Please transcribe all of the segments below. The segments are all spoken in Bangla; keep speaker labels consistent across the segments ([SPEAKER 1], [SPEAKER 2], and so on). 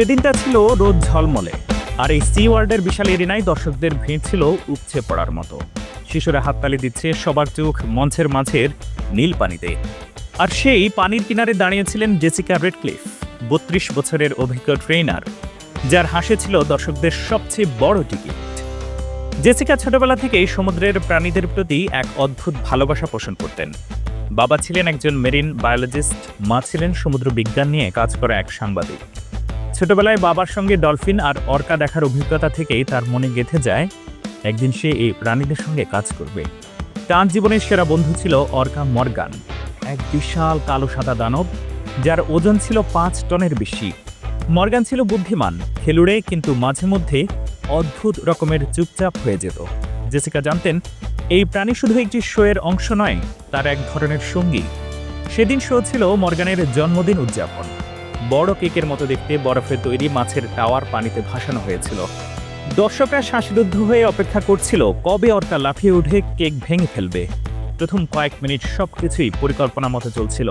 [SPEAKER 1] সেদিনটা ছিল রোদ ঝলমলে, আর এই সি ওয়ার্ডের বিশাল এরিনায় দর্শকদের ভিড় ছিল উপচে পড়ার মতো। শিশুরা হাততালি দিচ্ছে, সবার চোখ মঞ্চের মাঝের নীল পানিতে। আর সেই পানির কিনারে দাঁড়িয়েছিলেন জেসিকা রেডক্লিফ, বত্রিশ বছরের অভিজ্ঞ ট্রেনার যার হাসে ছিল দর্শকদের সবচেয়ে বড় টিকিট। জেসিকা ছোটবেলা থেকেই সমুদ্রের প্রাণীদের প্রতি এক অদ্ভুত ভালোবাসা পোষণ করতেন। বাবা ছিলেন একজন মেরিন বায়োলজিস্ট, মা ছিলেন সমুদ্র বিজ্ঞান নিয়ে কাজ করা এক সাংবাদিক। ছোটবেলায় বাবার সঙ্গে ডলফিন আর অর্কা দেখার অভিজ্ঞতা থেকেই তার মনে গেঁথে যায়, একদিন সে এই প্রাণীদের সঙ্গে কাজ করবে। তার জীবনের সেরা বন্ধু ছিল অর্কা মর্গান, এক বিশাল কালো সাদা দানব, যার ওজন ছিল পাঁচ টনের বেশি। মর্গান ছিল বুদ্ধিমান, খেলুড়ে, কিন্তু মাঝে মধ্যে অদ্ভুত রকমের চুপচাপ হয়ে যেত। জেসিকা জানতেন, এই প্রাণী শুধু একটি শোয়ের অংশ নয়, তার এক ধরনের সঙ্গী। সেদিন শো ছিল মর্গানের জন্মদিন উদযাপন। বড় কেকের মতো দেখতে বরফে তৈরি মাছের টাওয়ার পানিতে ভাসানো হয়েছিল। দর্শকরা শ্বাসরুদ্ধ হয়ে অপেক্ষা করছিল, কবে অর্কা লাফিয়ে উঠে কেক ভেঙে ফেলবে। প্রথম কয়েক মিনিট সবকিছুই পরিকল্পনা মতো চলছিল।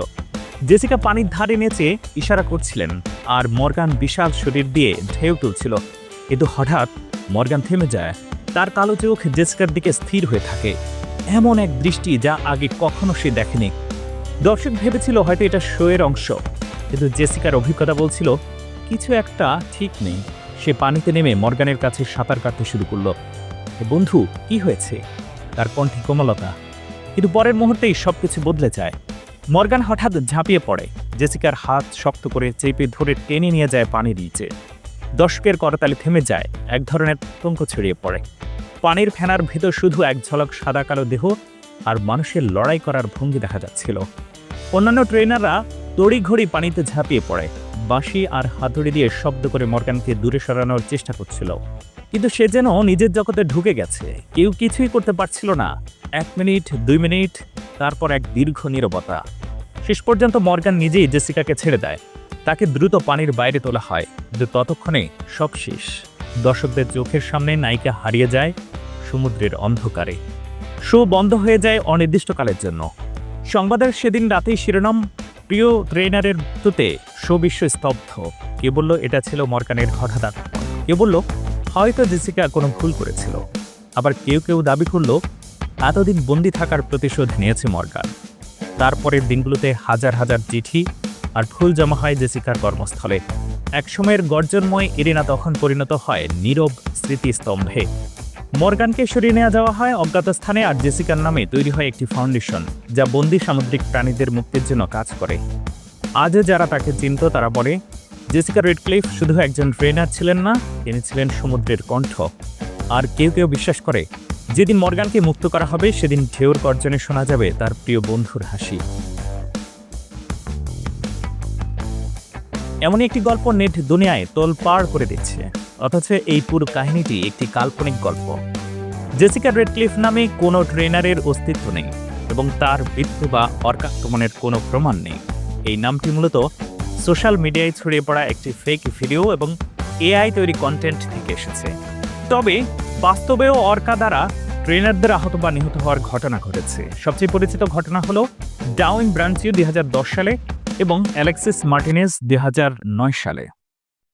[SPEAKER 1] জেসিকা পানির ধারে নেচে ইশারা করছিলেন, আর মর্গান বিশাল শরীর দিয়ে ঢেউ তুলছিল। কিন্তু হঠাৎ মর্গান থেমে যায়। তার কালো চোখ জেসিকার দিকে স্থির হয়ে থাকে। এমন এক দৃষ্টি যা আগে কখনো সে দেখেনি। দর্শক ভেবেছিল হয়তো এটা শোয়ের অংশ। কিন্তু জেসিকার অভিজ্ঞতা বলছিল, কিছু একটা ঠিক নেই। সে পানিতে নেমে মর্গানের কাছে সাঁতার কাটতে শুরু করল। বন্ধু, কি হয়েছে? তার কণ্ঠে কোমলতা, কিন্তু পরের মুহূর্তেই সবকিছু বদলে যায়। মর্গান হঠাৎ ঝাঁপিয়ে পড়ে। জেসিকার হাত শক্ত করে চেপে ধরে টেনে নিয়ে যায় পানির নিচে। দর্শকের করতালি থেমে যায়, এক ধরনের আতঙ্ক ছড়িয়ে পড়ে। পানির ফেনার ভেতর শুধু এক ঝলক সাদা কালো দেহ আর মানুষের লড়াই করার ভঙ্গি দেখা যাচ্ছিল। অন্যান্য ট্রেনাররা তড়িঘড়ি পানিতে ঝাঁপিয়ে পড়ে। বাঁশি আর হাতুড়ি দিয়ে শব্দ করে মর্গানকে দূরে সরানোর চেষ্টা করছিল। কিন্তু সে যেন নিজের জগতে ঢুকে গেছে। কেউ কিছুই করতে পারছিল না। এক মিনিট, দুই মিনিট, তারপর এক দীর্ঘ নীরবতা। শেষ পর্যন্ত মর্গান নিজেই জেসিকাকে ছেড়ে দেয়। তাকে দ্রুত পানির বাইরে তোলা হয়, কিন্তু ততক্ষণে সব শেষ। দর্শকদের চোখের সামনে নায়িকা হারিয়ে যায় সমুদ্রের অন্ধকারে। শো বন্ধ হয়ে যায় অনির্দিষ্টকালের জন্য। সংবাদের সেদিন রাতেই শিরোনাম প্রিয় ট্রেনারের মৃত্যুতে শো বিশ্ব স্তব্ধ। কে বলল, এটা ছিল হঠাৎ আক্রমণ কে বলল, হয়তো জেসিকা কোনো ভুল করেছিল। আবার কেউ কেউ দাবি করল, এতদিন বন্দি থাকার প্রতিশোধ নিয়েছে মর্গান তারপরের দিনগুলোতে হাজার হাজার চিঠি আর ফুল জমা হয় জেসিকার কর্মস্থলে। একসময়ের গর্জনময় এরিনা তখন পরিণত হয় নীরব স্মৃতিস্তম্ভে। মর্গানকে সরিয়ে নেওয়া যাওয়া হয় অজ্ঞাত স্থানে আর জেসিকার নামে তৈরি হয় একটি ফাউন্ডেশন, যা বন্দি সামুদ্রিক প্রাণীদের মুক্তির জন্য কাজ করে। আজও যারা তাকে চিনত, তারা বলে, জেসিকা রেডক্লিফ শুধু একজন ট্রেনার ছিলেন না, তিনি ছিলেন সমুদ্রের কণ্ঠ। আর কেউ কেউ বিশ্বাস করে, যেদিন মর্গানকে মুক্ত করা হবে, সেদিন ঢেউর গর্জনে শোনা যাবে তার প্রিয় বন্ধুর হাসি। এমনই একটি গল্প নেট দুনিয়ায় তোলপাড় করে দিচ্ছে। অথচ এই পুরো কাহিনীটি একটি কাল্পনিক গল্প। জেসিকা রেডক্লিফ নামে কোনো ট্রেনারের অস্তিত্ব নেই এবং তার মৃত্যু বা অর্কাক্রমণের কোনো প্রমাণ নেই। এই নামটি মূলত সোশ্যাল মিডিয়ায় ছড়িয়ে পড়া একটি ফেক ভিডিও এবং এআই তৈরি কন্টেন্ট থেকে এসেছে। তবে বাস্তবেও অর্কা দ্বারা ট্রেনারদের আহত বা নিহত হওয়ার ঘটনা ঘটেছে। সবচেয়ে পরিচিত ঘটনা হলো ডাউইন ব্রাঞ্চিও দুই হাজার দশ সালে এবং অ্যালেক্সিস মার্টিনেস দুই হাজার নয় সালে।